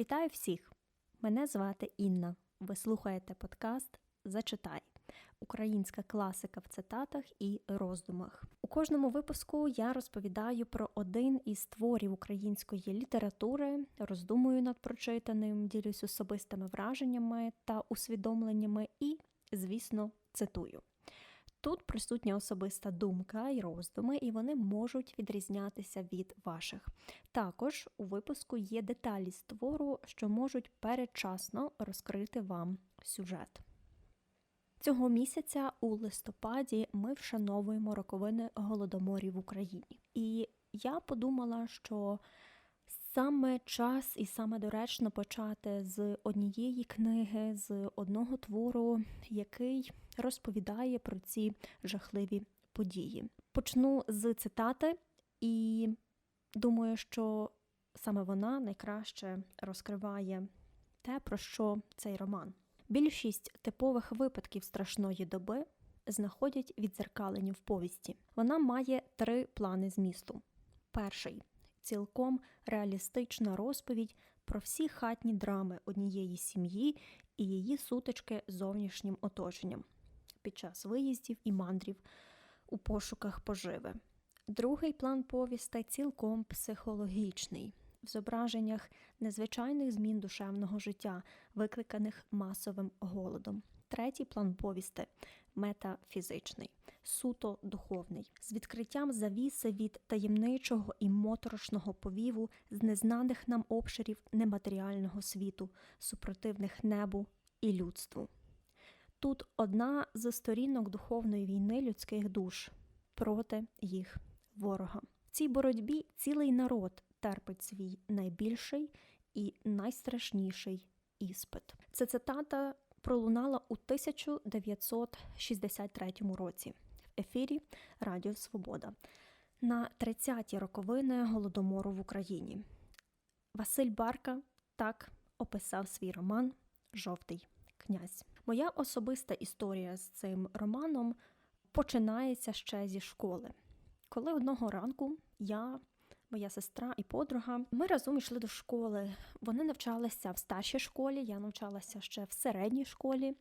Вітаю всіх! Мене звати Інна. Ви слухаєте подкаст Зачитай українська класика в цитатах і роздумах. У кожному випуску я розповідаю про один із творів української літератури, роздумую над прочитаним, ділюсь особистими враженнями та усвідомленнями і, звісно, цитую. Тут присутня особиста думка і роздуми, і вони можуть відрізнятися від ваших. Також у випуску є деталі з твору, що можуть передчасно розкрити вам сюжет. Цього місяця у листопаді ми вшановуємо роковини голодоморів в Україні. І я подумала, що саме час і саме доречно почати з однієї книги, з одного твору, який розповідає про ці жахливі події. Почну з цитати, і думаю, що саме вона найкраще розкриває те, про що цей роман. Більшість типових випадків страшної доби знаходять відзеркалені в повісті. Вона має три плани змісту. Перший цілком реалістична розповідь про всі хатні драми однієї сім'ї і її сутички зовнішнім оточенням під час виїздів і мандрів у пошуках поживи. Другий план повісти цілком психологічний в зображеннях незвичайних змін душевного життя, викликаних масовим голодом. Третій план повісти метафізичний, суто духовний, з відкриттям завіси від таємничого і моторошного повіву з незнаних нам обширів нематеріального світу, супротивних небу і людству. Тут одна з сторінок духовної війни людських душ проти їх ворога. В цій боротьбі цілий народ терпить свій найбільший і найстрашніший іспит. Це цитата пролунала у 1963 році в ефірі Радіо Свобода на 30-ті роковини голодомору в Україні. Василь Барка так описав свій роман Жовтий князь. Моя особиста історія з цим романом починається ще зі школи. Коли одного ранку я моя сестра і подруга. Ми разом йшли до школи. Вони навчалися в старшій школі, я навчалася ще в середній школі,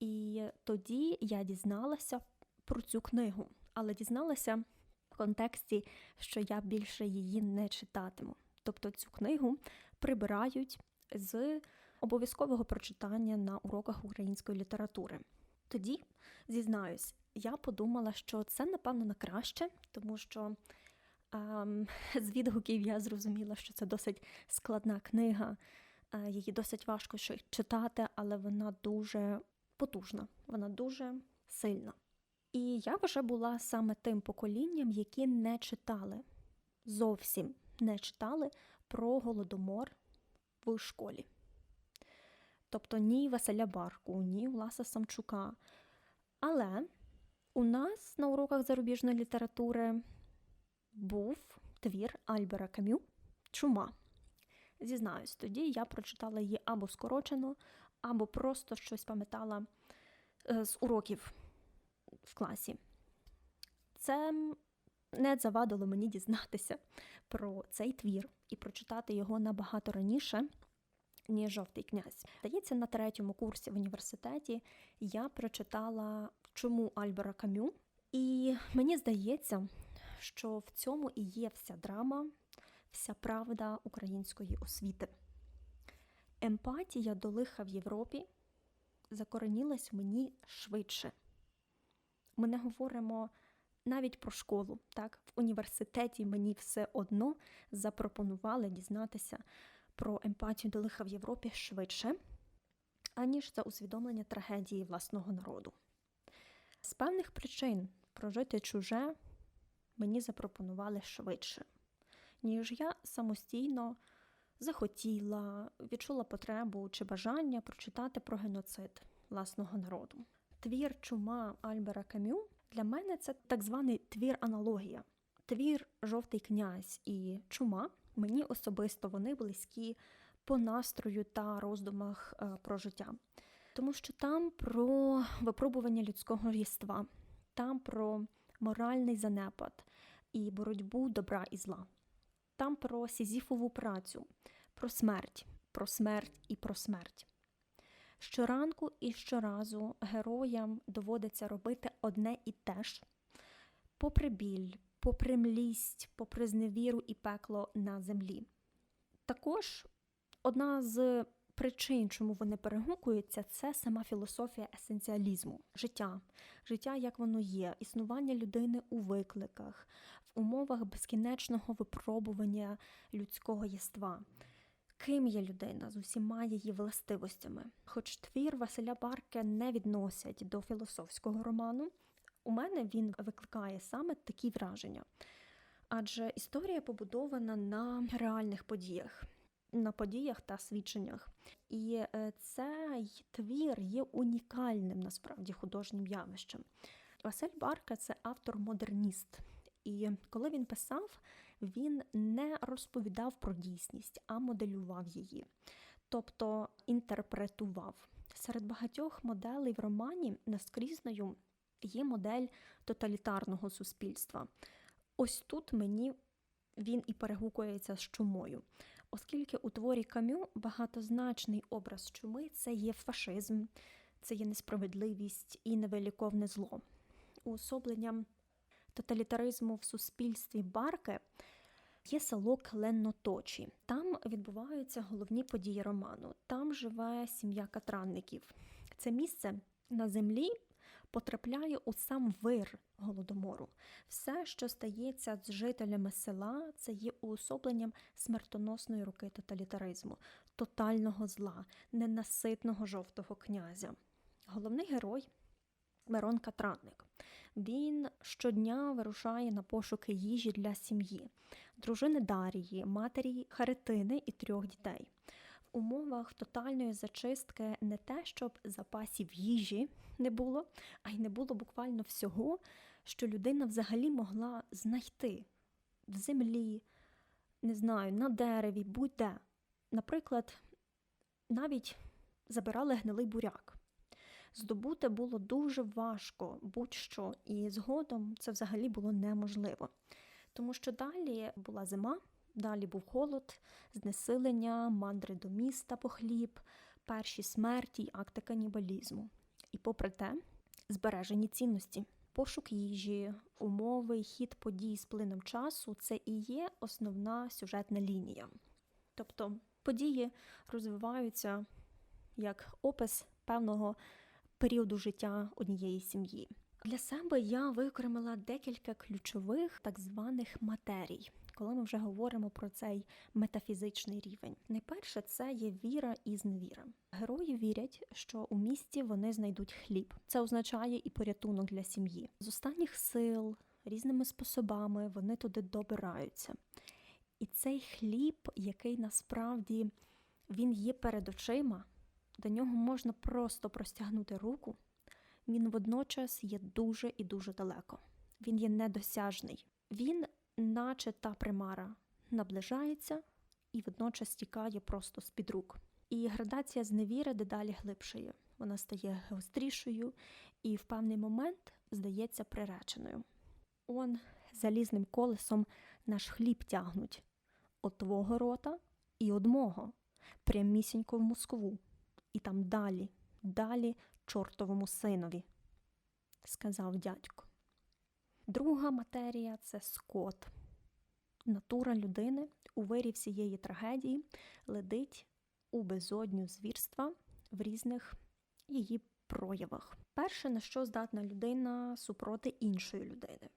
і тоді я дізналася про цю книгу, але дізналася в контексті, що я більше її не читатиму. Тобто цю книгу прибирають з обов'язкового прочитання на уроках української літератури. Тоді, зізнаюсь, я подумала, що це, напевно, на краще, тому що з відгуків я зрозуміла, що це досить складна книга, її досить важко читати, але вона дуже потужна, вона дуже сильна. І я вже була саме тим поколінням, які не читали, зовсім не читали про голодомор в школі. Тобто ні Василя Барку, ні Власа Самчука. Але у нас на уроках зарубіжної літератури був твір Альбера Камю Чума. Зізнаюсь, тоді я прочитала її або скорочено, або просто щось пам'ятала е, з уроків в класі. Це не завадило мені дізнатися про цей твір і прочитати його набагато раніше, ніж жовтий князь. Здається, на третьому курсі в університеті я прочитала чому Альбера Камю, і мені здається, що в цьому і є вся драма, вся правда української освіти. Емпатія до лиха в Європі закоренілась в мені швидше. Ми не говоримо навіть про школу. Так? В університеті мені все одно запропонували дізнатися про емпатію до лиха в Європі швидше, аніж за усвідомлення трагедії власного народу. З певних причин прожити чуже мені запропонували швидше, ніж я самостійно захотіла, відчула потребу чи бажання прочитати про геноцид власного народу. Твір чума Альбера Камю для мене це так званий твір-аналогія. Твір Жовтий князь і чума мені особисто вони близькі по настрою та роздумах е, про життя. Тому що там про випробування людського єства, там про моральний занепад і боротьбу добра і зла. Там про сізіфову працю, про смерть, про смерть і про смерть. Щоранку і щоразу героям доводиться робити одне і те ж, попри біль, попри млість, попри зневіру і пекло на землі. Також одна з причин, чому вони перегукуються, це сама філософія есенціалізму, життя, життя, як воно є, існування людини у викликах, в умовах безкінечного випробування людського єства. Ким є людина з усіма її властивостями? Хоч твір Василя Барке не відносять до філософського роману, у мене він викликає саме такі враження. Адже історія побудована на реальних подіях, на подіях та свідченнях. І е, цей твір є унікальним насправді художнім явищем. Василь Барка це автор-модерніст. І коли він писав, він не розповідав про дійсність, а моделював її, тобто інтерпретував. Серед багатьох моделей в романі наскрізною є модель тоталітарного суспільства. Ось тут мені він і перегукується з чумою, оскільки у творі камю багатозначний образ чуми це є фашизм, це є несправедливість і невиліковне зло. Уособленням тоталітаризму в суспільстві Барке є село Кленноточі. Там відбуваються головні події роману. Там живе сім'я катранників. Це місце на землі потрапляє у сам вир голодомору. Все, що стається з жителями села, це є уособленням смертоносної руки тоталітаризму, тотального зла, ненаситного жовтого князя. Головний герой Мирон Катранник. Він щодня вирушає на пошуки їжі для сім'ї, дружини Дарії, матері Харитини і трьох дітей. В умовах тотальної зачистки не те, щоб запасів їжі не було, а й не було буквально всього, що людина взагалі могла знайти в землі, не знаю, на дереві, будь-де. Наприклад, навіть забирали гнилий буряк. Здобути було дуже важко будь-що, і згодом це взагалі було неможливо. Тому що далі була зима, далі був холод, знесилення, мандри до міста по хліб, перші смерті й акти канібалізму. І, попри те, збережені цінності. Пошук їжі, умови хід подій з плином часу це і є основна сюжетна лінія. Тобто події розвиваються як опис певного періоду життя однієї сім'ї. Для себе я викремила декілька ключових так званих матерій, коли ми вже говоримо про цей метафізичний рівень. Найперше це є віра і зневіра. Герої вірять, що у місті вони знайдуть хліб. Це означає і порятунок для сім'ї. З останніх сил різними способами вони туди добираються. І цей хліб, який насправді він є перед очима, до нього можна просто простягнути руку, він водночас є дуже і дуже далеко. Він є недосяжний. Він, наче та примара, наближається і водночас тікає просто з-під рук. І градація зневіри дедалі глибшає. Вона стає гострішою і в певний момент здається приреченою. Он залізним колесом наш хліб тягнуть от твого рота і од мого, прямісінько в Москву і там далі, далі чортовому синові, сказав дядько. Друга матерія це скот. Натура людини у вирі всієї трагедії ледить у безодню звірства в різних її проявах. Перше, на що здатна людина супроти іншої людини.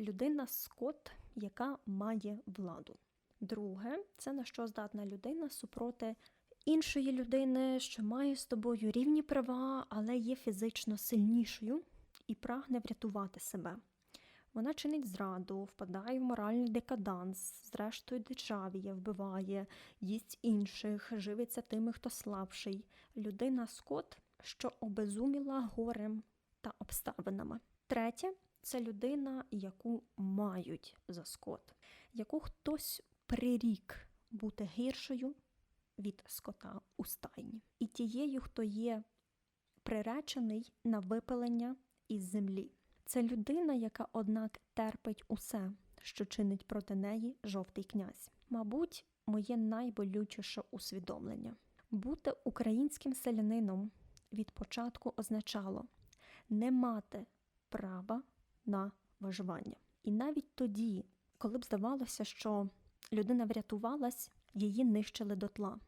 Людина скот, яка має владу. Друге, це на що здатна людина супроти іншої людини, що має з тобою рівні права, але є фізично сильнішою і прагне врятувати себе. Вона чинить зраду, впадає в моральний декаданс, зрештою дичавіє, вбиває, їсть інших, живиться тими, хто слабший. Людина скот, що обезуміла горем та обставинами. Третє це людина, яку мають за скот, яку хтось прирік бути гіршою від скота у стайні, і тією, хто є приречений на випилення із землі. Це людина, яка, однак, терпить усе, що чинить проти неї жовтий князь. Мабуть, моє найболючіше усвідомлення. Бути українським селянином від початку означало не мати права на виживання. І навіть тоді, коли б здавалося, що людина врятувалась, її нищили дотла.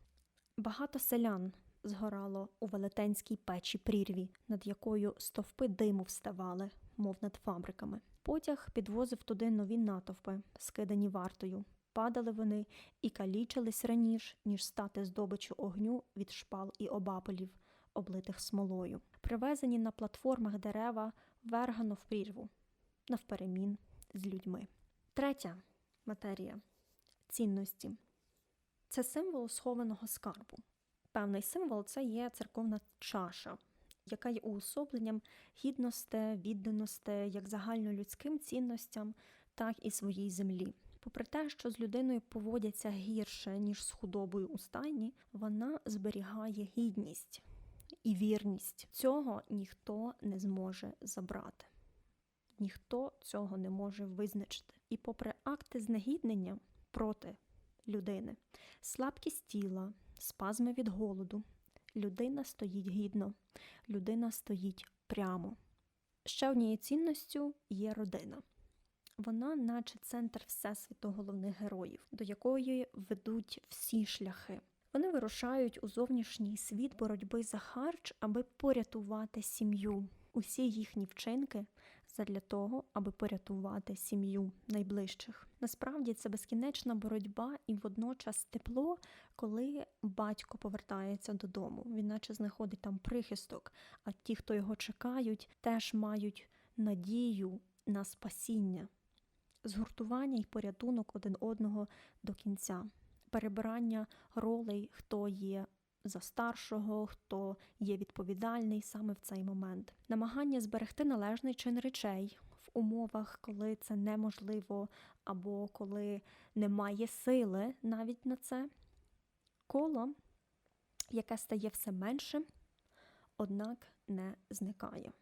Багато селян згорало у велетенській печі прірві, над якою стовпи диму вставали, мов над фабриками. Потяг підвозив туди нові натовпи, скидані вартою. Падали вони і калічились раніше, ніж стати здобичу огню від шпал і обапелів, облитих смолою. Привезені на платформах дерева вергано в прірву, навперемін з людьми. Третя матерія цінності це символ схованого скарбу. Певний символ це є церковна чаша, яка є уособленням гідності, відданості як загальнолюдським цінностям, так і своїй землі. Попри те, що з людиною поводяться гірше, ніж з худобою у стайні, вона зберігає гідність і вірність. Цього ніхто не зможе забрати, ніхто цього не може визначити. І попри акти знегіднення проти людини, слабкість тіла, спазми від голоду, людина стоїть гідно, людина стоїть прямо. Ще однією цінністю є родина. Вона, наче центр всесвіту головних героїв, до якої ведуть всі шляхи. Вони вирушають у зовнішній світ боротьби за харч, аби порятувати сім'ю. Усі їхні вчинки задля того, аби порятувати сім'ю найближчих. Насправді це безкінечна боротьба і водночас тепло, коли батько повертається додому. Він наче знаходить там прихисток, а ті, хто його чекають, теж мають надію на спасіння, згуртування і порятунок один одного до кінця, перебирання ролей, хто є за старшого, хто є відповідальний саме в цей момент, намагання зберегти належний чин речей в умовах, коли це неможливо, або коли немає сили навіть на це, коло, яке стає все меншим, однак не зникає.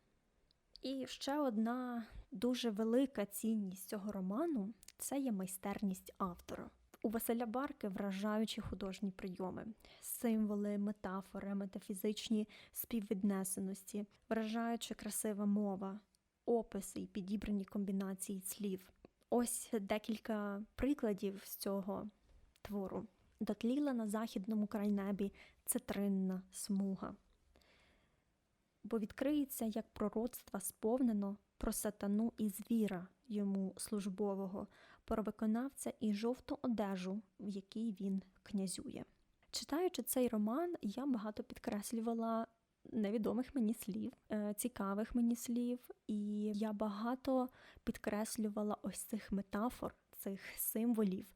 І ще одна дуже велика цінність цього роману це є майстерність автора. У Василя Барки вражаючі художні прийоми, символи, метафори, метафізичні співвіднесеності, вражаюча красива мова, описи і підібрані комбінації слів. Ось декілька прикладів з цього твору. Дотліла на західному крайнебі цитринна смуга. Бо відкриється, як пророцтва сповнено про сатану і звіра йому службового, про виконавця і жовту одежу, в якій він князює. Читаючи цей роман, я багато підкреслювала невідомих мені слів, е, цікавих мені слів, і я багато підкреслювала ось цих метафор, цих символів,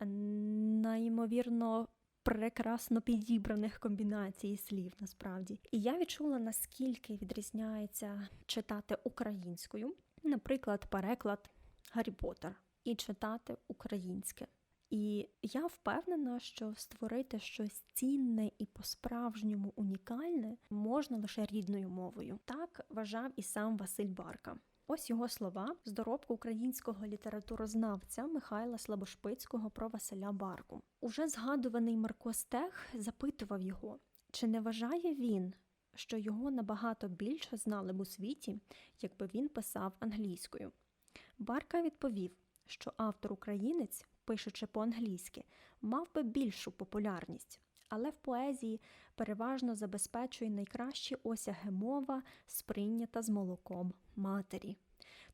неймовірно прекрасно підібраних комбінацій слів насправді. І я відчула, наскільки відрізняється читати українською, наприклад, переклад Гаррі Поттер і читати українське. І я впевнена, що створити щось цінне і по-справжньому унікальне можна лише рідною мовою. Так вважав і сам Василь Барка. Ось його слова з доробку українського літературознавця Михайла Слабошпицького про Василя Барку. Уже згадуваний Марко Стех запитував його, чи не вважає він, що його набагато більше знали б у світі, якби він писав англійською. Барка відповів, що автор українець, пишучи по-англійськи, мав би більшу популярність, але в поезії переважно забезпечує найкращі осяги мова, сприйнята з молоком матері.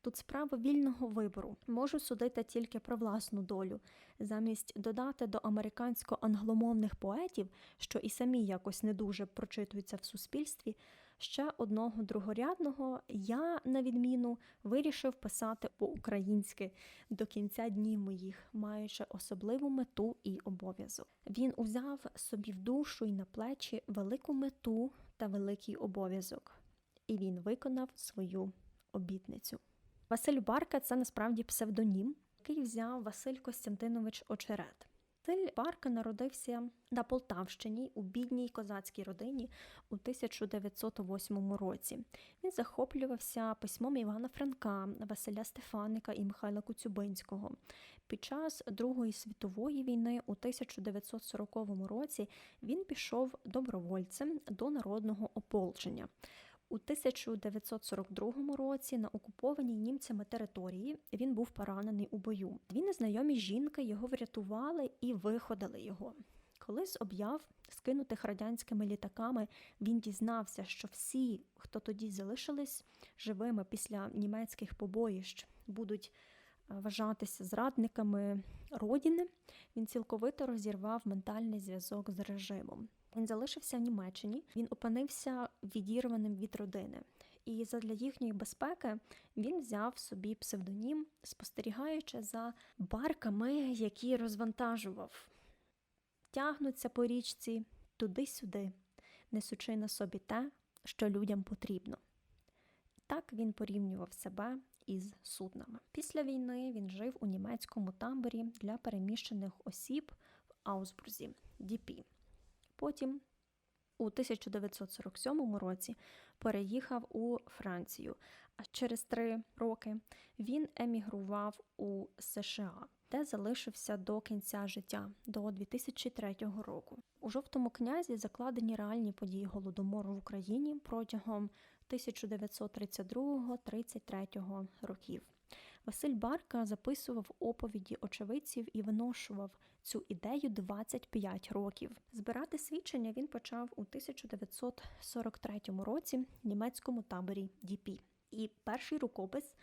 Тут справа вільного вибору можу судити тільки про власну долю, замість додати до американсько-англомовних поетів, що і самі якось не дуже прочитуються в суспільстві, ще одного другорядного я, на відміну, вирішив писати по-українськи до кінця днів моїх, маючи особливу мету і обов'язок. Він узяв собі в душу і на плечі велику мету та великий обов'язок, і він виконав свою обітницю. Василь Барка це насправді псевдонім, який взяв Василь Костянтинович Очерет. Василь Барка народився на Полтавщині у бідній козацькій родині у 1908 році. Він захоплювався письмом Івана Франка, Василя Стефаника і Михайла Коцюбинського. Під час Другої світової війни у 1940 році він пішов добровольцем до народного ополчення. У 1942 році на окупованій німцями території він був поранений у бою. Дві незнайомі жінки його врятували і виходили його. Коли з об'яв, скинутих радянськими літаками, він дізнався, що всі, хто тоді залишились живими після німецьких побоїщ, будуть е, вважатися зрадниками родини, він цілковито розірвав ментальний зв'язок з режимом. Він залишився в Німеччині, він опинився відірваним від родини. І задля їхньої безпеки він взяв собі псевдонім, спостерігаючи за барками, які розвантажував, тягнуться по річці туди-сюди, несучи на собі те, що людям потрібно. Так він порівнював себе із суднами. Після війни він жив у німецькому таборі для переміщених осіб в Аусбурзі, Діпі. Потім у 1947 році переїхав у Францію, а через три роки він емігрував у США, де залишився до кінця життя до 2003 року. У жовтому князі закладені реальні події голодомору в Україні протягом 1932-33 років. Василь Барка записував оповіді очевидців і виношував цю ідею 25 років. Збирати свідчення він почав у 1943 році в німецькому таборі Діпі. І перший рукопис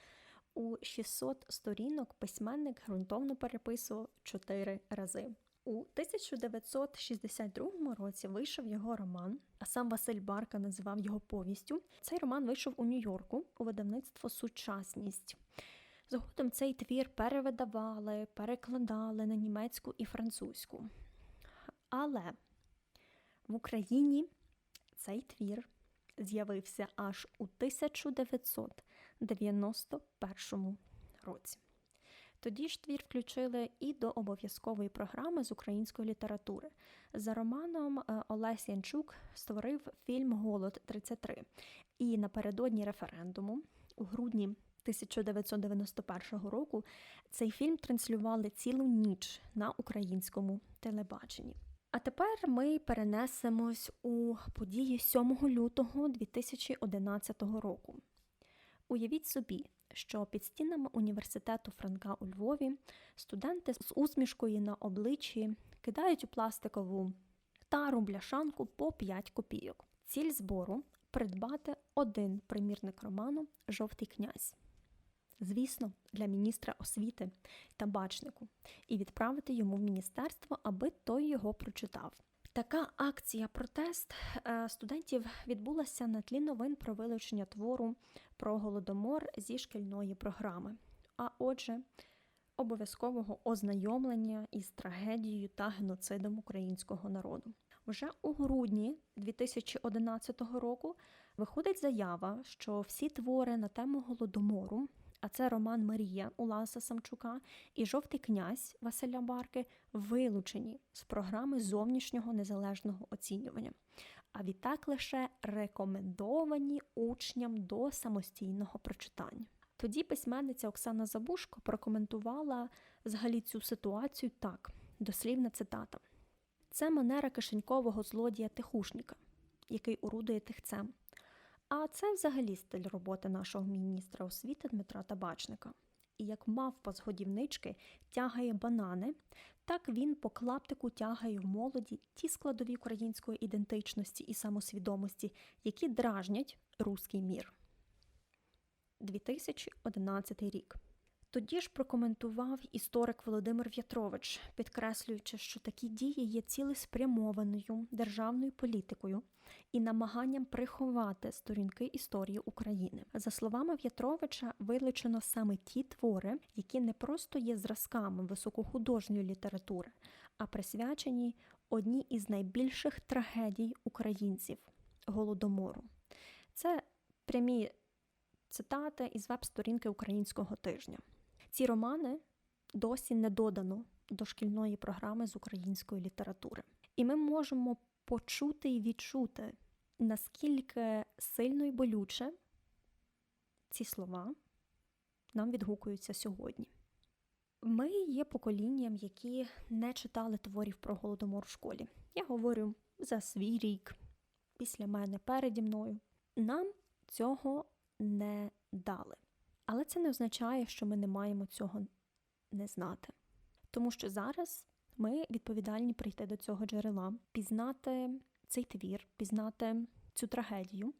у 600 сторінок письменник ґрунтовно переписував чотири рази. У 1962 році вийшов його роман, а сам Василь Барка називав його повістю. Цей роман вийшов у Нью-Йорку у видавництво Сучасність. Згодом цей твір перевидавали, перекладали на німецьку і французьку. Але в Україні цей твір з'явився аж у 1991 році. Тоді ж твір включили і до обов'язкової програми з української літератури. За романом е, Олесь Янчук створив фільм Голод 33 і напередодні референдуму у грудні 1991 року цей фільм транслювали цілу ніч на українському телебаченні. А тепер ми перенесемось у події 7 лютого 2011 року. Уявіть собі, що під стінами університету Франка у Львові студенти з усмішкою на обличчі кидають у пластикову тару бляшанку по 5 копійок. Ціль збору придбати один примірник роману Жовтий князь звісно, для міністра освіти та бачнику, і відправити йому в міністерство, аби той його прочитав. Така акція протест е, студентів відбулася на тлі новин про вилучення твору про голодомор зі шкільної програми. А отже, обов'язкового ознайомлення із трагедією та геноцидом українського народу. Вже у грудні 2011 року виходить заява, що всі твори на тему голодомору а це Роман Марія Уласа Самчука і Жовтий князь Василя Барки вилучені з програми зовнішнього незалежного оцінювання, а відтак лише рекомендовані учням до самостійного прочитання. Тоді письменниця Оксана Забушко прокоментувала взагалі цю ситуацію так: дослівна цитата: це манера кишенькового злодія тихушника, який орудує тихцем. А це взагалі стиль роботи нашого міністра освіти Дмитра Табачника. І як мавпа з годівнички тягає банани, так він по клаптику тягає в молоді ті складові української ідентичності і самосвідомості, які дражнять руський мір. 2011 рік. Тоді ж прокоментував історик Володимир В'ятрович, підкреслюючи, що такі дії є цілеспрямованою державною політикою і намаганням приховати сторінки історії України. За словами В'ятровича, вилучено саме ті твори, які не просто є зразками високохудожньої літератури, а присвячені одній із найбільших трагедій українців голодомору. Це прямі цитати із веб-сторінки українського тижня. Ці романи досі не додано дошкільної програми з української літератури. І ми можемо почути і відчути, наскільки сильно і болюче ці слова нам відгукуються сьогодні. Ми є поколінням, які не читали творів про голодомор в школі. Я говорю за свій рік, після мене переді мною. Нам цього не дали. Але це не означає, що ми не маємо цього не знати. Тому що зараз ми відповідальні прийти до цього джерела, пізнати цей твір, пізнати цю трагедію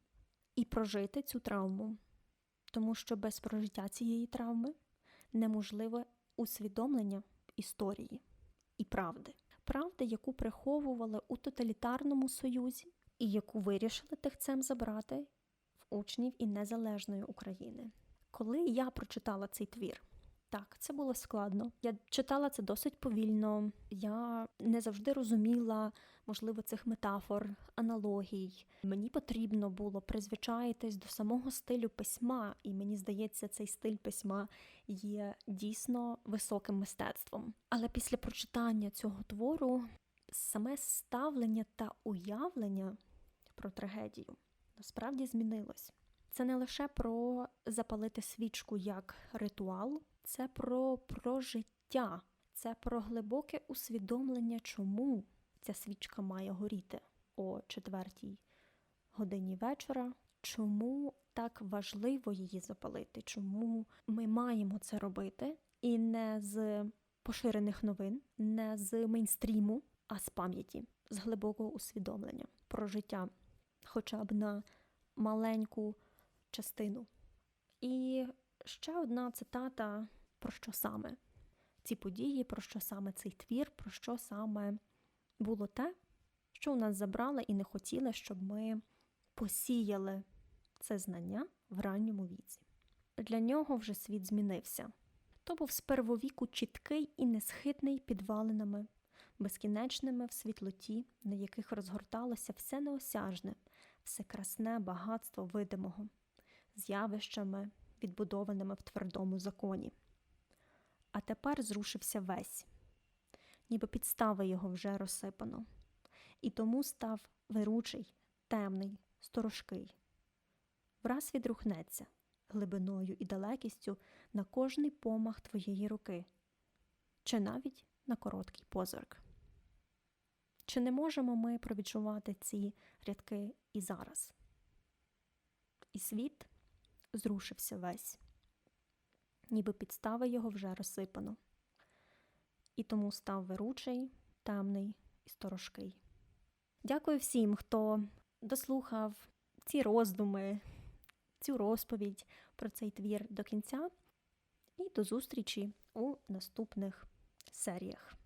і прожити цю травму. Тому що без прожиття цієї травми неможливе усвідомлення історії і правди, правди, яку приховували у тоталітарному союзі, і яку вирішили тихцем забрати в учнів і незалежної України. Коли я прочитала цей твір, так, це було складно. Я читала це досить повільно. Я не завжди розуміла, можливо, цих метафор, аналогій. Мені потрібно було призвичаїтись до самого стилю письма, і мені здається, цей стиль письма є дійсно високим мистецтвом. Але після прочитання цього твору саме ставлення та уявлення про трагедію насправді змінилось. Це не лише про запалити свічку як ритуал, це про прожиття, це про глибоке усвідомлення, чому ця свічка має горіти о четвертій годині вечора, чому так важливо її запалити, чому ми маємо це робити, і не з поширених новин, не з мейнстріму, а з пам'яті, з глибокого усвідомлення про життя, хоча б на маленьку частину. І ще одна цитата про що саме ці події, про що саме цей твір, про що саме було те, що у нас забрали і не хотіли, щоб ми посіяли це знання в ранньому віці. Для нього вже світ змінився. То був з первовіку чіткий і несхитний підвалинами, безкінечними в світлоті, на яких розгорталося все неосяжне, все красне багатство видимого, з'явищами, відбудованими в твердому законі. А тепер зрушився весь, ніби підстави його вже розсипано, і тому став виручий, темний, сторожкий. Враз відрухнеться глибиною і далекістю на кожний помах твоєї руки, чи навіть на короткий позирк. Чи не можемо ми провідчувати ці рядки і зараз? І світ зрушився весь, ніби підстави його вже розсипано, і тому став виручий, темний і сторожкий. Дякую всім, хто дослухав ці роздуми, цю розповідь про цей твір до кінця, і до зустрічі у наступних серіях.